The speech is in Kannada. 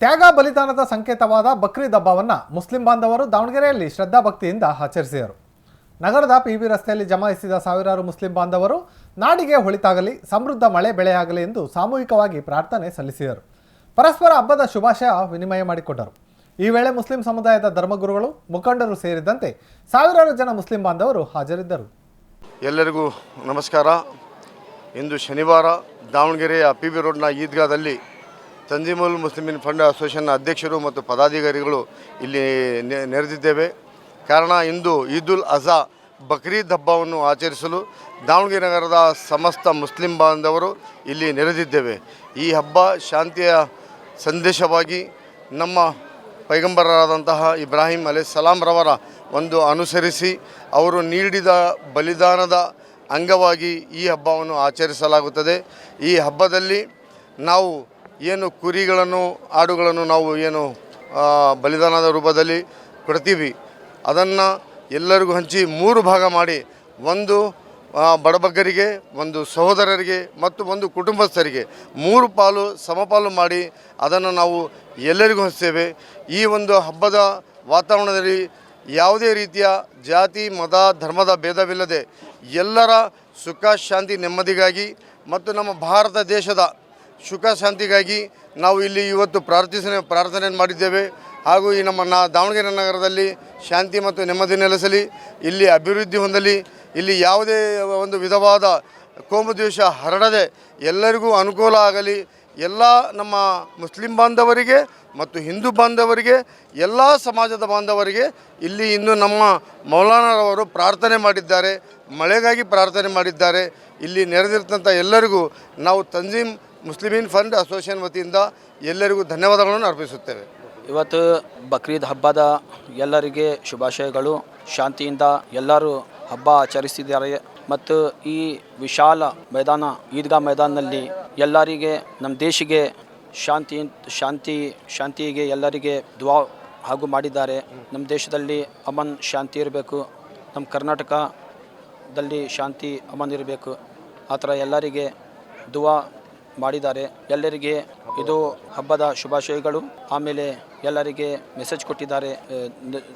ತ್ಯಾಗ ಬಲಿದಾನದ ಸಂಕೇತವಾದ ಬಕ್ರೀದ್ ಹಬ್ಬವನ್ನು ಮುಸ್ಲಿಂ ಬಾಂಧವರು ದಾವಣಗೆರೆಯಲ್ಲಿ ಶ್ರದ್ಧಾಭಕ್ತಿಯಿಂದ ಆಚರಿಸಿದರು. ನಗರದ ಪಿ ಬಿ ರಸ್ತೆಯಲ್ಲಿ ಜಮಾಯಿಸಿದ ಸಾವಿರಾರು ಮುಸ್ಲಿಂ ಬಾಂಧವರು ನಾಡಿಗೆ ಹೊಳಿತಾಗಲಿ, ಸಮೃದ್ಧ ಮಳೆ ಬೆಳೆಯಾಗಲಿ ಎಂದು ಸಾಮೂಹಿಕವಾಗಿ ಪ್ರಾರ್ಥನೆ ಸಲ್ಲಿಸಿದರು. ಪರಸ್ಪರ ಹಬ್ಬದ ಶುಭಾಶಯ ವಿನಿಮಯ ಮಾಡಿಕೊಂಡರು ಈ ವೇಳೆ ಮುಸ್ಲಿಂ ಸಮುದಾಯದ ಧರ್ಮಗುರುಗಳು, ಮುಖಂಡರು ಸೇರಿದಂತೆ ಸಾವಿರಾರು ಜನ ಮುಸ್ಲಿಂ ಬಾಂಧವರು ಹಾಜರಿದ್ದರು. ಎಲ್ಲರಿಗೂ ನಮಸ್ಕಾರ. ಇಂದು ಶನಿವಾರ, ದಾವಣಗೆರೆಯ ಪಿ ಬಿ ರೋಡ್ನ ಈದ್ಗಾದಲ್ಲಿ ತಂಜಿಮುಲ್ ಮುಸ್ಲಿಮಿನ್ ಫಂಡ್ ಅಸೋಸಿಯೇಷನ್ ಅಧ್ಯಕ್ಷರು ಮತ್ತು ಪದಾಧಿಕಾರಿಗಳು ಇಲ್ಲಿ ನೆರೆದಿದ್ದೇವೆ. ಕಾರಣ ಇಂದು ಈದ್ ಉಲ್ ಅಜಾ ಬಕ್ರೀದ್ ಹಬ್ಬವನ್ನು ಆಚರಿಸಲು ದಾವಣಗೆರೆ ನಗರದ ಸಮಸ್ತ ಮುಸ್ಲಿಂ ಬಾಂಧವರು ಇಲ್ಲಿ ನೆರೆದಿದ್ದೇವೆ. ಈ ಹಬ್ಬ ಶಾಂತಿಯ ಸಂದೇಶವಾಗಿ ನಮ್ಮ ಪೈಗಂಬರರಾದಂತಹ ಇಬ್ರಾಹಿಂ ಅಲೆ ಸಲಾಂರವರ ಒಂದು ಅನುಸರಿಸಿ ಅವರು ನೀಡಿದ ಬಲಿದಾನದ ಅಂಗವಾಗಿ ಈ ಹಬ್ಬವನ್ನು ಆಚರಿಸಲಾಗುತ್ತದೆ. ಈ ಹಬ್ಬದಲ್ಲಿ ನಾವು ಏನು ಕುರಿಗಳನ್ನು, ಆಡುಗಳನ್ನು ನಾವು ಏನು ಬಲಿದಾನದ ರೂಪದಲ್ಲಿ ಕೊಡ್ತೀವಿ. ಅದನ್ನು ಎಲ್ಲರಿಗೂ ಹಂಚಿ ಮೂರು ಭಾಗ ಮಾಡಿ, ಒಂದು ಬಡಬಗ್ಗರಿಗೆ, ಒಂದು ಸಹೋದರರಿಗೆ ಮತ್ತು ಒಂದು ಕುಟುಂಬಸ್ಥರಿಗೆ ಮೂರು ಪಾಲು ಸಮಪಾಲು ಮಾಡಿ ಅದನ್ನು ನಾವು ಎಲ್ಲರಿಗೂ ಹಂಚ್ತೇವೆ. ಈ ಒಂದು ಹಬ್ಬದ ವಾತಾವರಣದಲ್ಲಿ ಯಾವುದೇ ರೀತಿಯ ಜಾತಿ, ಮತ, ಧರ್ಮದ ಭೇದವಿಲ್ಲದೆ ಎಲ್ಲರ ಸುಖ, ಶಾಂತಿ, ನೆಮ್ಮದಿಗಾಗಿ ಮತ್ತು ನಮ್ಮ ಭಾರತ ದೇಶದ ಸುಖ ಶಾಂತಿಗಾಗಿ ನಾವು ಇಲ್ಲಿ ಇವತ್ತು ಪ್ರಾರ್ಥಿಸನೆ ಪ್ರಾರ್ಥನೆಯನ್ನು ಮಾಡಿದ್ದೇವೆ. ಹಾಗೂ ಈ ನಮ್ಮ ದಾವಣಗೆರೆ ನಗರದಲ್ಲಿ ಶಾಂತಿ ಮತ್ತು ನೆಮ್ಮದಿ ನೆಲೆಸಲಿ, ಇಲ್ಲಿ ಅಭಿವೃದ್ಧಿ ಹೊಂದಲಿ, ಇಲ್ಲಿ ಯಾವುದೇ ಒಂದು ವಿಧವಾದ ಕೋಮು ದ್ವೇಷ ಹರಡದೆ ಎಲ್ಲರಿಗೂ ಅನುಕೂಲ ಆಗಲಿ. ಎಲ್ಲ ನಮ್ಮ ಮುಸ್ಲಿಂ ಬಾಂಧವರಿಗೆ ಮತ್ತು ಹಿಂದೂ ಬಾಂಧವರಿಗೆ, ಎಲ್ಲ ಸಮಾಜದ ಬಾಂಧವರಿಗೆ ಇಲ್ಲಿ ಇಂದು ನಮ್ಮ ಮೌಲಾನರವರು ಪ್ರಾರ್ಥನೆ ಮಾಡಿದ್ದಾರೆ. ಮಳೆಗಾಗಿ ಪ್ರಾರ್ಥನೆ ಮಾಡಿದ್ದಾರೆ. ಇಲ್ಲಿ ನೆರೆದಿರ್ತಂಥ ಎಲ್ಲರಿಗೂ ನಾವು ತಂಜೀಮ್ ಮುಸ್ಲಿಮೀನ್ ಫಂಡ್ ಅಸೋಸಿಯೇಷನ್ ವತಿಯಿಂದ ಎಲ್ಲರಿಗೂ ಧನ್ಯವಾದಗಳನ್ನು ಅರ್ಪಿಸುತ್ತೇವೆ. ಇವತ್ತು ಬಕ್ರೀದ್ ಹಬ್ಬದ ಎಲ್ಲರಿಗೆ ಶುಭಾಶಯಗಳು. ಶಾಂತಿಯಿಂದ ಎಲ್ಲರೂ ಹಬ್ಬ ಆಚರಿಸಿದ್ದಾರೆ ಮತ್ತು ಈ ವಿಶಾಲ ಮೈದಾನ, ಈದ್ಗಾ ಮೈದಾನದಲ್ಲಿ ಎಲ್ಲರಿಗೆ, ನಮ್ಮ ದೇಶಿಗೆ ಶಾಂತಿ ಶಾಂತಿ, ಶಾಂತಿಗೆ ಎಲ್ಲರಿಗೆ ದ್ವಾ ಹಾಗೂ ಮಾಡಿದ್ದಾರೆ. ನಮ್ಮ ದೇಶದಲ್ಲಿ ಅಮನ್ ಶಾಂತಿ ಇರಬೇಕು. ನಮ್ಮ ಕರ್ನಾಟಕದಲ್ಲಿ ಶಾಂತಿ, ಅಮನ್ ಇರಬೇಕು. ಆ ಥರ ಎಲ್ಲರಿಗೆ ದುವಾ ಮಾಡಿದ್ದಾರೆ. ಎಲ್ಲರಿಗೆ ಇದು ಹಬ್ಬದ ಶುಭಾಶಯಗಳು. ಆಮೇಲೆ ಎಲ್ಲರಿಗೆ ಮೆಸೇಜ್ ಕೊಟ್ಟಿದ್ದಾರೆ